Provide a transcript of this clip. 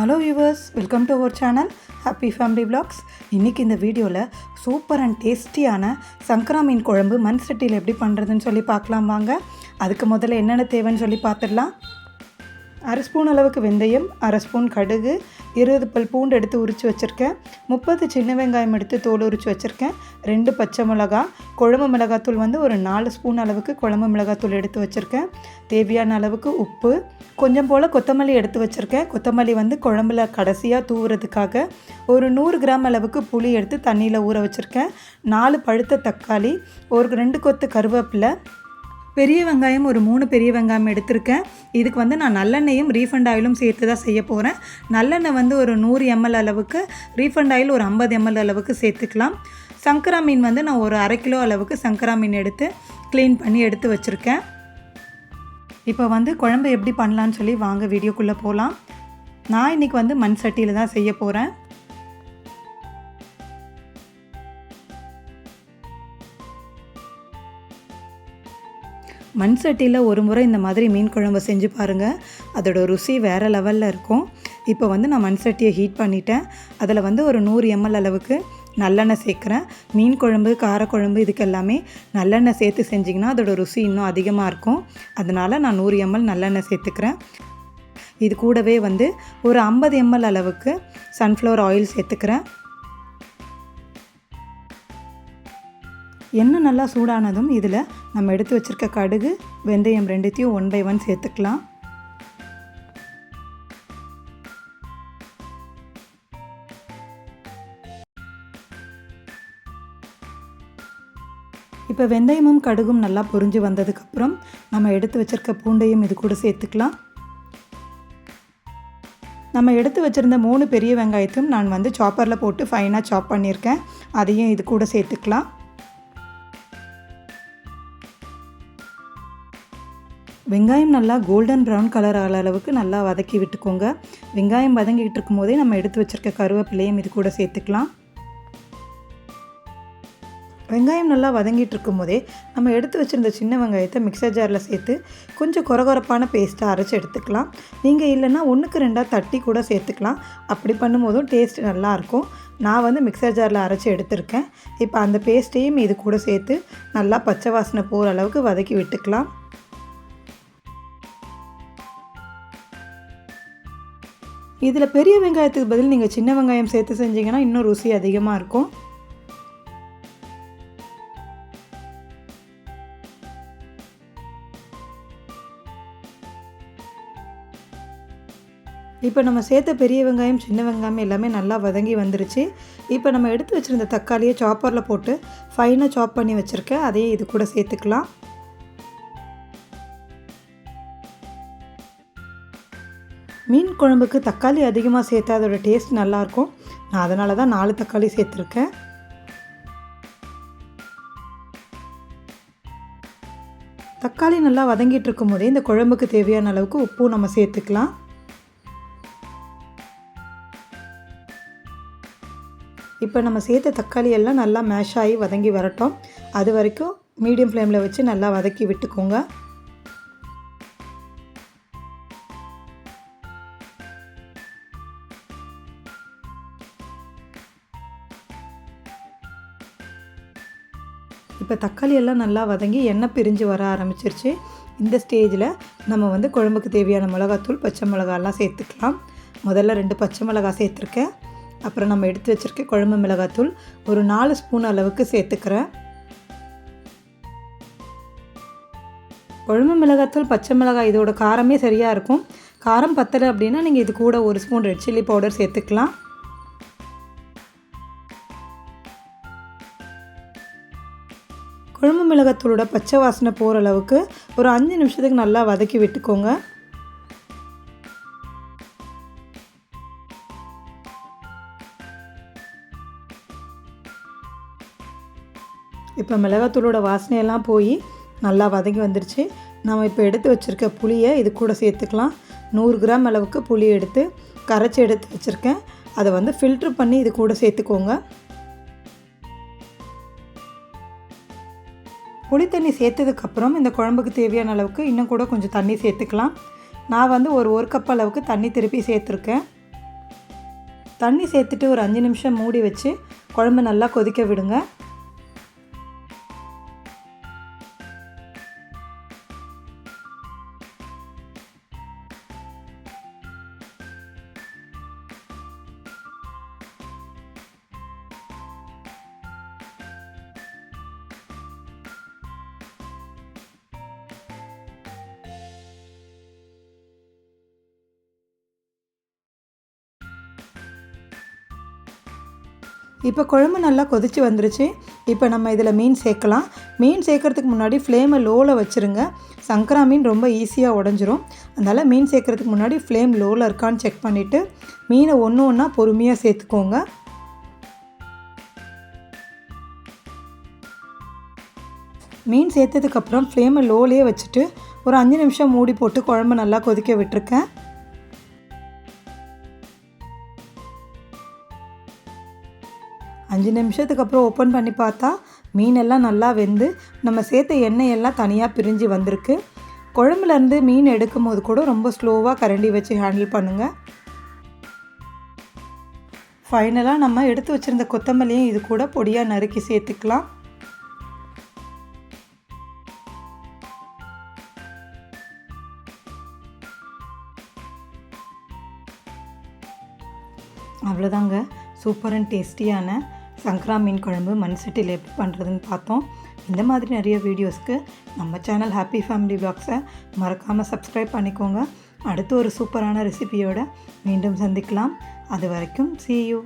Hello viewers welcome to our channel happy family blogs இன்றைக்கி இந்த வீடியோவில் சூப்பர் அண்ட் டேஸ்டியான சங்கரா மீன் குழம்பு மண் சட்டியில் எப்படி பண்ணுறதுன்னு சொல்லி பார்க்கலாம் வாங்க. அதுக்கு முதல்ல என்னென்ன தேவைன்னு சொல்லி பார்த்துடலாம். அரை ஸ்பூன் அளவுக்கு வெந்தயம் அரை ஸ்பூன் கடுகு இருபது பல் பூண்டு எடுத்து உரித்து வச்சுருக்கேன். முப்பது சின்ன வெங்காயம் எடுத்து தோல் உரித்து வச்சுருக்கேன். ரெண்டு பச்சை மிளகா குழம்பு மிளகாத்தூள் வந்து ஒரு நாலு ஸ்பூன் அளவுக்கு குழம்பு மிளகாத்தூள் எடுத்து வச்சுருக்கேன். தேவையான அளவுக்கு உப்பு கொஞ்சம் போல் கொத்தமல்லி எடுத்து வச்சுருக்கேன். கொத்தமல்லி வந்து குழம்புல கடைசியாக தூவுறதுக்காக ஒரு நூறு கிராம் அளவுக்கு புளி எடுத்து தண்ணியில் ஊற வச்சுருக்கேன். நாலு பழுத்த தக்காளி ஒரு ரெண்டு கொத்து கருவேப்பிலை பெரிய வெங்காயம் ஒரு மூணு பெரிய வெங்காயம் எடுத்திருக்கேன். இதுக்கு வந்து நான் நல்லெண்ணெயும் ரீஃபண்ட் ஆயிலும் சேர்த்து தான் செய்ய போகிறேன் நல்லெண்ணெய் வந்து ஒரு நூறு எம்எல் அளவுக்கு ரீஃபண்ட் ஆயில் ஒரு ஐம்பது எம்எல் அளவுக்கு சேர்த்துக்கலாம். சங்கரா மீன் வந்து நான் ஒரு அரை கிலோ அளவுக்கு சங்கரா மீன் எடுத்து க்ளீன் பண்ணி எடுத்து வச்சுருக்கேன். இப்போ வந்து குழம்பு எப்படி பண்ணலான்னு சொல்லி வாங்க வீடியோக்குள்ளே போகலாம் நான் இன்றைக்கி வந்து மண் சட்டியில் தான் செய்ய போகிறேன் மண் சட்டியில் ஒரு முறை இந்த மாதிரி மீன் குழம்பு செஞ்சு பாருங்கள் அதோடய ருசி வேறு லெவலில் இருக்கும். இப்போ வந்து நான் மண் சட்டியை ஹீட் பண்ணிட்டேன். அதில் வந்து ஒரு நூறு எம்எல் அளவுக்கு நல்லெண்ணெய் சேர்க்குறேன். மீன் குழம்பு காரக்குழம்பு இதுக்கு எல்லாமே நல்லெண்ணெய் சேர்த்து செஞ்சிங்கன்னா அதோடய ருசி இன்னும் அதிகமாக இருக்கும். அதனால் நான் நூறு எம்எல் நல்லெண்ணெய் சேர்த்துக்கிறேன். இது கூடவே வந்து ஒரு ஐம்பது எம்எல் அளவுக்கு சன்ஃப்ளவர் ஆயில் சேர்த்துக்கிறேன். எண்ணெய் நல்லா சூடானதும் இதில் நம்ம எடுத்து வச்சுருக்க கடுகு வெந்தயம் ரெண்டுத்தையும் ஒன் பை ஒன் சேர்த்துக்கலாம். இப்போ வெந்தயமும் கடுகும் நல்லா பொரிஞ்சு வந்ததுக்கப்புறம் நம்ம எடுத்து வச்சுருக்க பூண்டையும் இது கூட சேர்த்துக்கலாம். நம்ம எடுத்து வச்சுருந்த மூணு பெரிய வெங்காயத்தையும் நான் வந்து சாப்பரில் போட்டு ஃபைனாக சாப் பண்ணியிருக்கேன். அதையும் இது கூட சேர்த்துக்கலாம். வெங்காயம் நல்லா கோல்டன் ப்ரௌன் கலர் ஆகிற அளவுக்கு நல்லா வதக்கி விட்டுக்கோங்க. வெங்காயம் வதங்கிக்கிட்டு இருக்கும் போதே நம்ம எடுத்து வச்சுருக்க கருவேப்பிலையும் இது கூட சேர்த்துக்கலாம். வெங்காயம் நல்லா வதங்கிட்டு இருக்கும் போதே நம்ம எடுத்து வச்சுருந்த சின்ன வெங்காயத்தை மிக்சர் ஜாரில் சேர்த்து கொஞ்சம் குறகுறப்பான பேஸ்ட்டாக அரைச்சி எடுத்துக்கலாம். நீங்கள் இல்லைன்னா ஒன்றுக்கு ரெண்டாக தட்டி கூட சேர்த்துக்கலாம். அப்படி பண்ணும்போதும் டேஸ்ட் நல்லாயிருக்கும் நான் வந்து மிக்சர் ஜாரில் அரைச்சி எடுத்திருக்கேன். இப்போ அந்த பேஸ்ட்டையும் இது கூட சேர்த்து நல்லா பச்சை வாசனை போகிற அளவுக்கு வதக்கி விட்டுக்கலாம். இதில் பெரிய வெங்காயத்துக்கு பதில் நீங்கள் சின்ன வெங்காயம் சேர்த்து செஞ்சீங்கன்னா இன்னும் ருசி அதிகமாக இருக்கும். இப்போ நம்ம சேர்த்த பெரிய வெங்காயம் சின்ன வெங்காயம் எல்லாமே நல்லா வதங்கி வந்துருச்சு. இப்போ நம்ம எடுத்து வச்சுருந்த தக்காளியை சாப்பரில் போட்டு ஃபைனாக சாப் பண்ணி வச்சுருக்கேன் அதையே இது கூட சேர்த்துக்கலாம். மீன் குழம்புக்கு தக்காளி அதிகமாக சேர்த்தா அதோட டேஸ்ட் நல்லாயிருக்கும். நான் அதனால தான் நாலு தக்காளி சேர்த்துருக்கேன். தக்காளி நல்லா வதங்கிட்டு இருக்கும் போதே இந்த குழம்புக்கு தேவையான அளவுக்கு உப்பும் நம்ம சேர்த்துக்கலாம். இப்போ நம்ம சேர்த்த தக்காளி எல்லாம் நல்லா மேஷ் ஆகி வதங்கி வரட்டும். அது வரைக்கும் மீடியம் ஃப்ளேமில் வச்சு நல்லா வதக்கி விட்டுக்கோங்க. இப்போ தக்காளி எல்லாம் நல்லா வதங்கி எண்ணெய் பிரிஞ்சு வர ஆரம்பிச்சிருச்சு. இந்த ஸ்டேஜில் நம்ம வந்து குழம்புக்கு தேவையான மிளகாத்தூள் பச்சை மிளகாலாம் சேர்த்துக்கலாம். முதல்ல ரெண்டு பச்சை மிளகா சேர்த்துருக்கேன். அப்புறம் நம்ம எடுத்து வச்சுருக்க குழம்பு மிளகாத்தூள் ஒரு நாலு ஸ்பூன் அளவுக்கு சேர்த்துக்கிறேன். குழம்பு மிளகாத்தூள் பச்சை மிளகாய் இதோட காரமே சரியாக இருக்கும். காரம் பத்தலை அப்படின்னா நீங்கள் இது கூட ஒரு ஸ்பூன் ரெட் சில்லி பவுடர் சேர்த்துக்கலாம். குழம்பு மிளகாத்தூளோட பச்சை வாசனை போகிற அளவுக்கு ஒரு அஞ்சு நிமிஷத்துக்கு நல்லா வதக்கி விட்டுக்கோங்க. இப்போ மிளகாத்தூளோட வாசனையெல்லாம் போய் நல்லா வதங்கி வந்துருச்சு. நம்ம இப்போ எடுத்து வச்சுருக்க புளியை இது கூட சேர்த்துக்கலாம். நூறு கிராம் அளவுக்கு புளி எடுத்து கரைச்சி எடுத்து வச்சுருக்கேன். அதை வந்து ஃபில்ட்ரு பண்ணி இது கூட சேர்த்துக்கோங்க. புளி தண்ணி சேர்த்ததுக்கப்புறம் இந்த குழம்புக்கு தேவையான அளவுக்கு இன்னும் கூட கொஞ்சம் தண்ணி சேர்த்துக்கலாம். நான் வந்து ஒரு ஒரு கப் அளவுக்கு தண்ணி திருப்பி சேர்த்துருக்கேன். தண்ணி சேர்த்துட்டு ஒரு அஞ்சு நிமிஷம் மூடி வச்சு குழம்பு நல்லா கொதிக்க விடுங்க. இப்போ குழம்பு நல்லா கொதிச்சு வந்துருச்சு. இப்போ நம்ம இதில் மீன் சேர்க்கலாம். மீன் சேர்க்குறதுக்கு முன்னாடி ஃப்ளேமை லோவில் வச்சுருங்க. சங்கரா மீன் ரொம்ப ஈஸியாக உடஞ்சிரும். அதனால் மீன் சேர்க்குறதுக்கு முன்னாடி ஃப்ளேம் லோவில் இருக்கான்னு செக் பண்ணிவிட்டு மீனை ஒன்று ஒன்றா பொறுமையாக சேர்த்துக்கோங்க. மீன் சேர்த்ததுக்கப்புறம் ஃப்ளேமை லோலேயே வச்சுட்டு ஒரு அஞ்சு நிமிஷம் மூடி போட்டு குழம்பு நல்லா கொதிக்க விட்டுருக்கேன். அஞ்சு நிமிஷத்துக்கு அப்புறம் ஓப்பன் பண்ணி பார்த்தா மீனெல்லாம் நல்லா வெந்து நம்ம சேர்த்த எண்ணெய் எல்லாம் தனியாக பிரிஞ்சு வந்திருக்கு. குழம்புலேருந்து மீன் எடுக்கும் போது கூட ரொம்ப ஸ்லோவாக கரண்டி வச்சு ஹேண்டில் பண்ணுங்கள் ஃபைனலாக நம்ம எடுத்து வச்சுருந்த கொத்தமல்லியும் இது கூட பொடியாக நறுக்கி சேர்த்துக்கலாம். அவ்வளோதாங்க சூப்பர் அண்ட் டேஸ்டியான சங்கரா மீன் குழம்பு மண் சட்டியில் எப்படி பண்ணுறதுன்னு பார்த்தோம். இந்த மாதிரி நிறைய வீடியோஸ்க்கு நம்ம சேனல் ஹாப்பி ஃபேமிலி பிளாக்ஸை மறக்காமல் சப்ஸ்கிரைப் பண்ணிக்கோங்க. அடுத்து ஒரு சூப்பரான ரெசிபியோட மீண்டும் சந்திக்கலாம். அது வரைக்கும் சி யூ